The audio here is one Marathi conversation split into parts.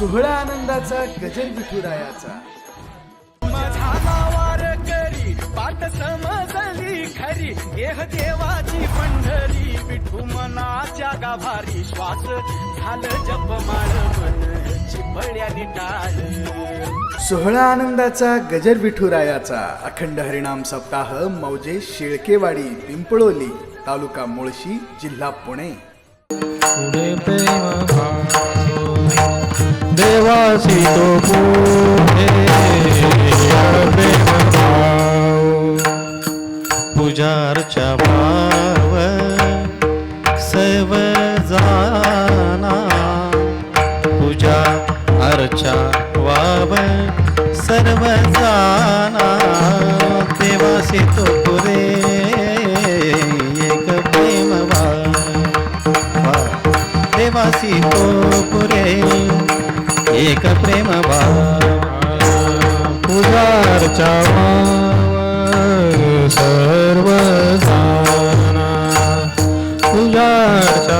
सोहळा आनंदाचा गजर विठुरायाचा. माझा वार करी पाठ समजली खरी देह देवाची पंढरी विठू मनाच्या गाभारी श्वास झालं जपमाळ मन चिपळ्याने टाळ सोहळा आनंदाचा गजर विठुरायाचा. अखंड हरिनाम सप्ताह मौजे शेळकेवाडी पिंपळोली तालुका मुळशी जिल्हा पुणे. देवासी तो पुढे प्रेम भाव पूजारच्या भाव सर्व जाना। पूजा अर्चा वाव सर्व जाना। देवासी तो एक प्रेम तुझ्याच्या सर्व जाना पूजार्चा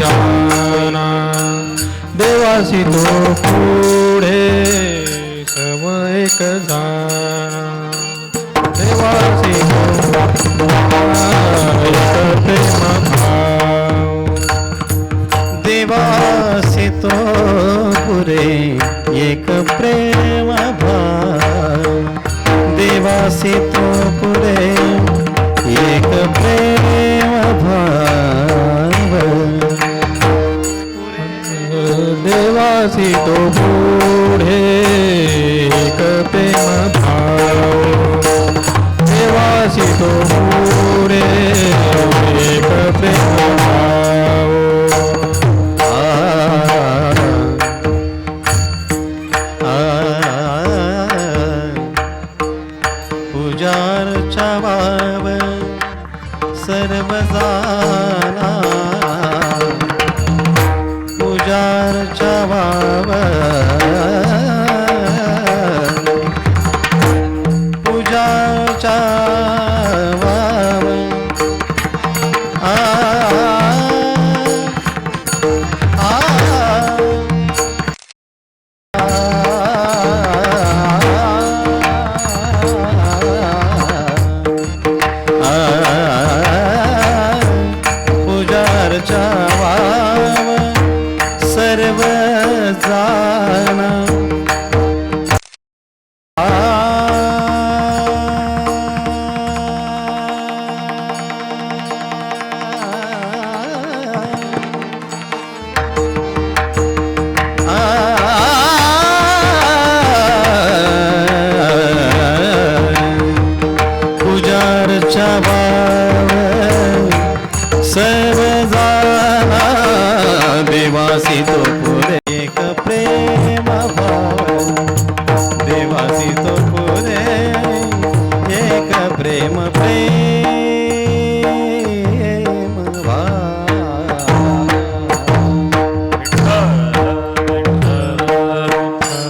जाना देवासी तो देवासी तो पुरे पूजारच्या वाव पूजाच्या वाव आ पूजारच्या प्रेम प्रेम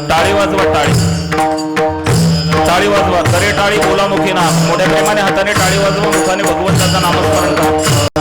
टाळी वाजवा टाळी. टाळी वाजवा. तरे टाळी बोलामुखी ना मोठ्या प्रेमाने हाताने टाळी वाजवा मुखाने भगवंताचा नामस्मरण करा.